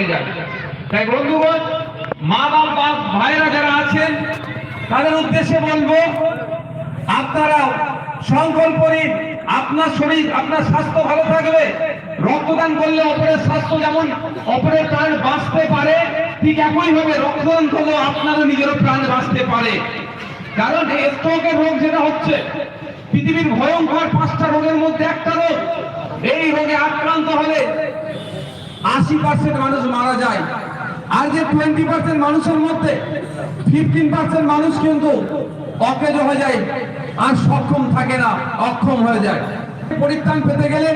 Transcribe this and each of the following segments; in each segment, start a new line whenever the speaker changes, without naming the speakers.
হয়ে যায় তাই বন্ধুগণ মা বাবা ভাইরা যারা আছেন, তাদের উদ্দেশ্যে বলব, আপনারা সংকল্প নিন আপনার শরীর, আপনার স্বাস্থ্য ভালো থাকবে রক্তদান করলে অপরের স্বাস্থ্য যেমন অপরের প্রাণ বাঁচতে পারে, ঠিক একই একইভাবে রক্তদান করলেও আপনারও নিজেরও প্রাণ বাঁচতে পারে। কারণ স্ট্রোকের রোগ যেটা হচ্ছে, পৃথিবীর ভয়ঙ্কর পাঁচটা রোগের মধ্যে একটা রোগ, এই রোগে আক্রান্ত হলে আশি পার্সেন্ট মানুষ মারা যায়। আর যে টোয়েন্টি পার্সেন্ট মানুষের মধ্যে ফিফটিন পার্সেন্ট মানুষ কিন্তু অকেজ হয়ে যায় আর সক্ষম থাকে না, অক্ষম হয়ে যায়। পরিত্রাণ পেতে গেলে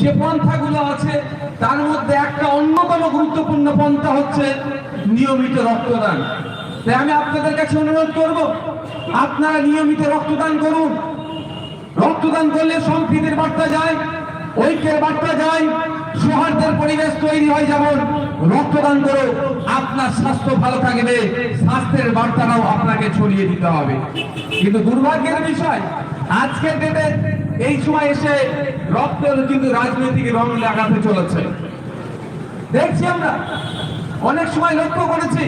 যে পন্থাগুলো আছে, তার মধ্যে একটা অন্যতম গুরুত্বপূর্ণ পন্থা হচ্ছে নিয়মিত রক্তদান। তাই আমি আপনাদের কাছে অনুরোধ করব, আপনারা নিয়মিত রক্তদান করুন। রক্তদান করলে সম্প্রীতির বার্তা যায়, ঐক্যের বার্তা যায় সৌহার্দ্যের পরিবেশ তৈরি হয় যেমন রক্তদান করো আপনার স্বাস্থ্য ভালো থাকবে, স্বাস্থ্যের বার্তাটাও আপনাকে ছড়িয়ে দিতে হবে। কিন্তু দুর্ভাগ্যের বিষয়, আজকের ডেটে এই সময় এসে রক্ত কিন্তু রাজনৈতিক রং লাগাতে চলেছে। দেখছি আমরা, অনেক সময় লক্ষ্য করেছি,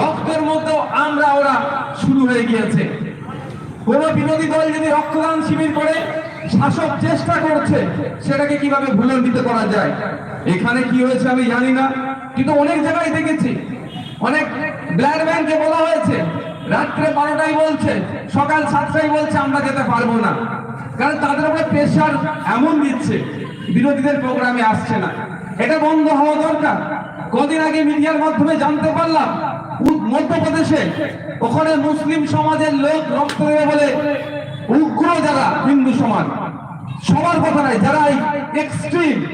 রক্তের মতো আমরা ওরা শুরু হয়ে গিয়েছে। কোন বিরোধী দল যদি রক্তদান শিবির করে শাসক চেষ্টা করছে, সেটাকে কীভাবে ভুলণ্ডিত করা যায়? এখানে কি হয়েছে আমি জানি না, কিন্তু অনেক জায়গায় দেখেছি। অনেক ব্লাড ব্যাংকে বলা হয়েছে, রাত্রে বারোটায় বলছে, সকাল সাতটায় বলছে, আমরা যেতে পারব না। কারণ তাদের উপরে প্রেশার এমন দিচ্ছে, বিরোধীদের প্রোগ্রামে আসছে না। এটা বন্ধ হওয়া দরকার। কদিন আগে মিডিয়ার মাধ্যমে জানতে পারলাম, মধ্যপ্রদেশে ওখানে মুসলিম সমাজের লোক রক্ত দেবে বলে উগ্র যারা হিন্দু সমাজ। সবার কথা নাই যারা এক্সট্রিম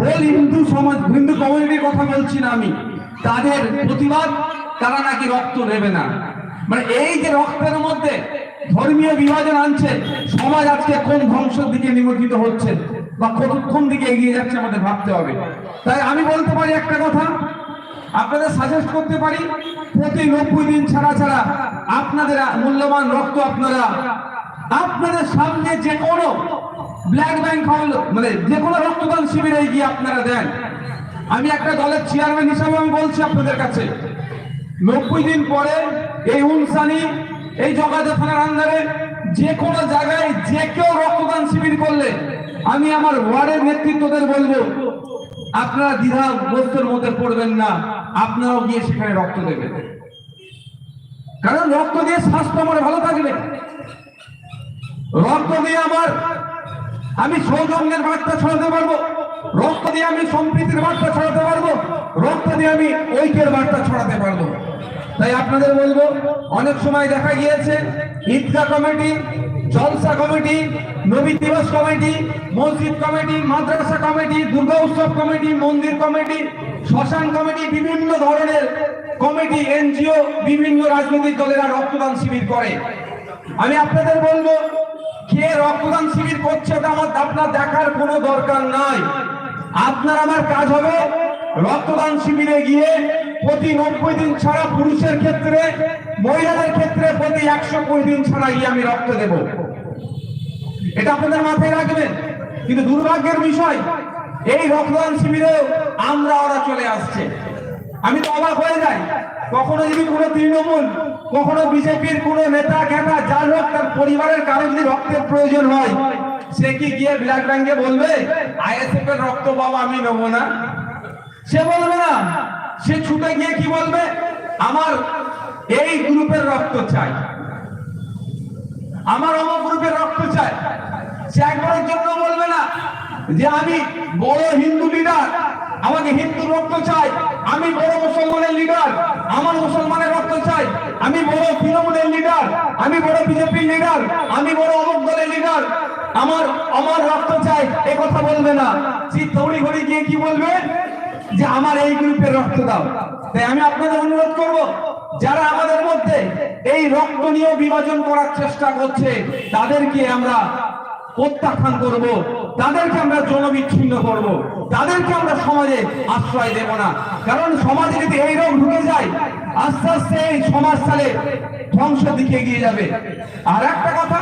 হোল হিন্দু সমাজ হিন্দু কমিউনিটির কথা বলছি না আমি, তাদের প্রতিবাদ তারা নাকি রক্ত নেবে না। মানে এই যে রক্তের মধ্যে ধর্মীয় বিভাজন আনছে, সমাজ আজকে কোন ধ্বংসের দিকে নিমজ্জিত হচ্ছে বা কোন- দিকে এগিয়ে যাচ্ছে আমাদের ভাবতে হবে। তাই আমি বলতে পারি একটা কথা আপনাদের সাজেস্ট করতে পারি, প্রতি নব্বই দিন ছাড়া ছাড়া আপনাদের মূল্যবান রক্ত আপনারা, আপনাদের সামনে যে কোনো ব্ল্যাক ব্যাংক হলো মানে যে কোনো রক্তদান শিবিরে গিয়ে আপনারা দেন। আমি একটা দলের চেয়ারম্যান হিসাবে আমি বলছি আপনাদের কাছে, নব্বই দিন পরে এই উনসানি, এই জগাজা থানার আন্দারে যে কোনো জায়গায় যে কেউ রক্তদান শিবির করলে, আমি আমার ওয়ার্ডের নেতৃত্বদের বলব, আপনারা দ্বিধা বস্তুর মধ্যে পড়বেন না। আপনারাও গিয়ে সেখানে রক্ত দেবেন। কারণ রক্ত দিয়ে স্বাস্থ্য আমার ভালো থাকবে। রক্ত দিয়ে আমার, আমি সৌজন্যের বার্তা ছড়াতে পারব। রক্ত দিয়ে আমি সম্প্রীতির বার্তা ছড়াতে পারব। রক্ত দিয়ে আমি ঐক্যের বার্তা ছড়াতে পারব। তাই আপনাদের বলব, অনেক সময় দেখা গিয়েছে ঈদগাহ কমিটি, জলসা কমিটি, নবী দিবস কমিটি, মসজিদ কমিটি, মাদ্রাসা কমিটি, দুর্গা উৎসব কমিটি, মন্দির কমিটি শ্মশান কমিটি বিভিন্ন ধরনের কমিটি, এনজিও, বিভিন্ন রাজনৈতিক দলেরা রক্তদান শিবির করে। আমি আপনাদের বলব, কে রক্তদান শিবির করছে ওটা আমার আপনার দেখার কোনো দরকার নাই। আপনার আমার কাজ হবে রক্তদান শিবিরে গিয়ে প্রতি নব্বই দিন ছাড়া পুরুষের ক্ষেত্রে, মহিলাদের ক্ষেত্রে প্রতি একশো কুড়ি দিন ছাড়া গিয়ে আমি রক্ত দেব। এটা আপনাদের মাথায় রাখবেন। কিন্তু দুর্ভাগ্যের বিষয় এই রক্তদান শিবিরে আমরা, ওরা চলে আসছে। আমি তো অবাক হয়ে যাই। কখনো যদি কোনো তৃণমূল, কখনো বিজেপির কোনো নেতা ঘেটা যার হোক তার পরিবারের কারও যদি রক্তের প্রয়োজন হয়, সে কি গিয়ে ব্লাড ব্যাংকে বলবে আইএসএফ এর রক্ত বাবা আমি নেব না সে বলবে না। সে ছুটে গিয়ে কি বলবে? আমার এই গ্রুপের রক্ত চাই। আমার অমুক গ্রুপের রক্ত চাই। সে একবারের জন্য বলবে না যে আমি বড় হিন্দু লিডার আমাকে হিন্দু রক্ত চাই, আমি বড় মুসলমানের লিডার আমার মুসলমানের রক্ত চাই, আমি বড় তৃণমূলের লিডার আমি বড় বিজেপির লিডার আমি বড় অমুক দলের লিডার আমার আমার রক্ত চাই, এ কথা বলবে না। সে দৌড়ি ঘড়ি গিয়ে কি বলবে? যে আমার এই গ্রুপের রক্ত দাও। তাই আমি আপনাদের অনুরোধ করব, যারা আমাদের মধ্যে এই রক্ত নিয়ে বিভাজন করার চেষ্টা করছে, তাদেরকে আমরা প্রত্যাখ্যান করব। তাদেরকে আমরা জনবিচ্ছিন্ন করব। তাদেরকে আমরা সমাজে আশ্রয় দেব না। কারণ সমাজে যদি এই রোগ ঢুকে যায়, আস্তে আস্তে এই সমাজ তাহলে ধ্বংস দিকে এগিয়ে যাবে। আর একটা কথা,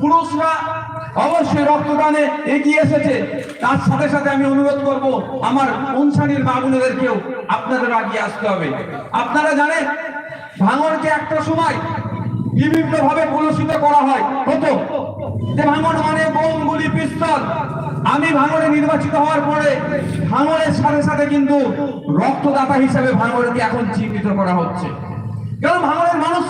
পুরুষরা অবশ্যই রক্তদানে এগিয়ে এসেছে। তার সাথে সাথে আমি অনুরোধ করব, আমার অনুসারীর বাবুনেদেরকেও আপনাদের আগিয়ে আসতে হবে। আপনারা জানেন ভাঙরকে একটা সময় বিভিন্ন ভাবে করা হয়। হতো। যে ভাঙর মানে বোম, গুলি, পিস্তল। আমি ভাঙরে নির্বাচিত হওয়ার পরে ভাঙরের সাথে সাথে কিন্তু রক্তদাতা হিসেবে ভাঙরকে এখন চিহ্নিত করা হচ্ছে। কারণ ভাঙরের মানুষ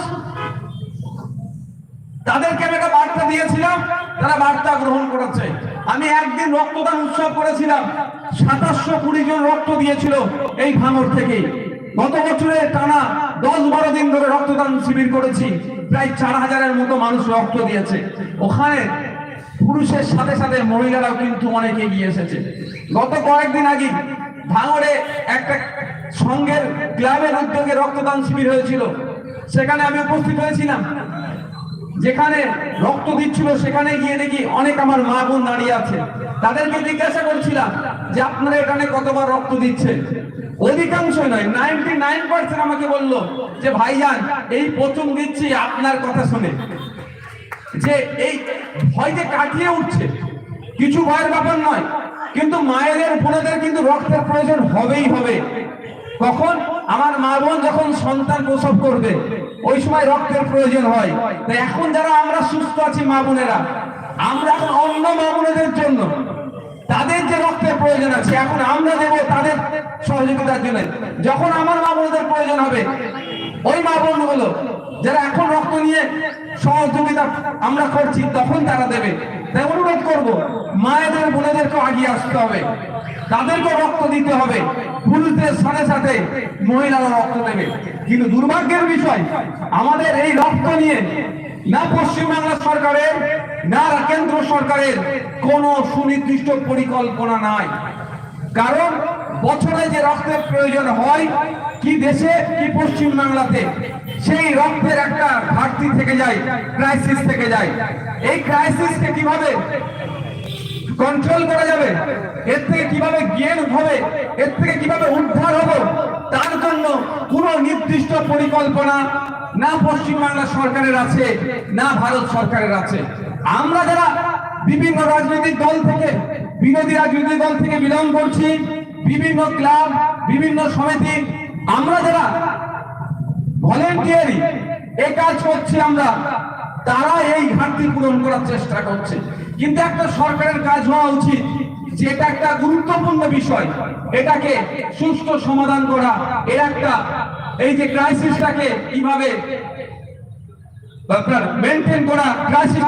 তাদেরকে আমি একটা বার্তা দিয়েছিলাম, তারা বার্তা গ্রহণ করেছে। আমি একদিন রক্তদান উৎসব করেছিলাম, সাতাশশো কুড়ি জন রক্ত দিয়েছিল এই ভাঙর থেকে। গত বছরে টানা দশ বারো দিন ধরে রক্তদান শিবির করেছি। প্রায় চার হাজারের মতো মানুষ রক্ত দিয়েছে। ওখানে পুরুষের সাথে সাথে মহিলারাও কিন্তু অনেক এগিয়ে এসেছে। গত কয়েকদিন আগে ভাঙড়ে একটা সংঘের ক্লাবের উদ্যোগে রক্তদান শিবির হয়েছিল। সেখানে আমি উপস্থিত হয়েছিলাম। যেখানে রক্ত দিচ্ছিল, সেখানে গিয়ে দেখি অনেক আমার মা বোন দাঁড়িয়ে আছে। তাদেরকে জিজ্ঞাসা করছিলাম যে, আপনারা এখানে কতবার রক্ত দিচ্ছেন? অধিকাংশ নয় নাইনটি নাইন পার্সেন্ট আমাকে বলল যে, ভাইজান, এই প্রথম দিচ্ছি আপনার কথা শুনে। যে, এই ভয় যে কাটিয়ে উঠছে, কিছু ভয়ের ব্যাপার নয়, কিন্তু মায়েদের বোনেদের কিন্তু রক্তের প্রয়োজন হবেই হবে। কখন? আমার মা বোন যখন সন্তান প্রসব করবে ওই সময় রক্তের প্রয়োজন হয়। তাই এখন যারা আমরা সুস্থ আছি মা বোনেরা, আমরা এখন অন্য মা বোনেদের জন্য তাদের যে রক্তের প্রয়োজন আছে, এখন আমরা দেবো তাদের সহযোগিতার জন্য। যখন আমার মা বোনদের প্রয়োজন হবে, ওই মা বোনগুলো যারা এখন রক্ত নিয়ে সহযোগিতা আমরা করছি, তখন তারা দেবে। তাই অনুরোধ করব, মায়েদের বোনেদেরকে আগিয়ে আসতে হবে। তাদেরকে রক্ত দিতে হবে। পুরুষদের সাথে সাথে মহিলারা রক্ত দেবে। কিন্তু দুর্ভাগ্যের বিষয়, আমাদের এই রক্ত নিয়ে না পশ্চিমবাংলা সরকারের, না কেন্দ্র সরকারের কোনো সুনির্দিষ্ট পরিকল্পনা নাই। কারণ বছরে যে রক্তের প্রয়োজন হয়, কি দেশে, কি পশ্চিম বাংলাতে সেই রক্তের একটা ঘাটতি থেকে যায় ক্রাইসিস থেকে যায়। এই ক্রাইসিসকে কীভাবে কন্ট্রোল করা যাবে? এর থেকে কীভাবে জ্ঞান হবে? এর থেকে কীভাবে উদ্ধার হবে, তার জন্য কোন নির্দিষ্ট পরিকল্পনা না পশ্চিমবাংলা সরকারের আছে, না ভারত সরকারের আছে। আমরা যারা বিভিন্ন রাজনৈতিক দল থেকে, বিরোধী রাজনৈতিক দল থেকে বিলং করছি, বিভিন্ন ক্লাব, বিভিন্ন সমিতি, আমরা যারা ভলেন্টিয়ারি এ কাজ করছি আমরা, তারা এই ঘাটতি পূরণ করার চেষ্টা করছে। কিন্তু একটা সরকারের কাজ হওয়া উচিত। যে এটা একটা গুরুত্বপূর্ণ বিষয়, এটাকে সুস্থ সমাধান করা। এর একটা, এই যে ক্রাইসিসটাকে কীভাবে, আপনার মেনটেন করা ক্রাইসিস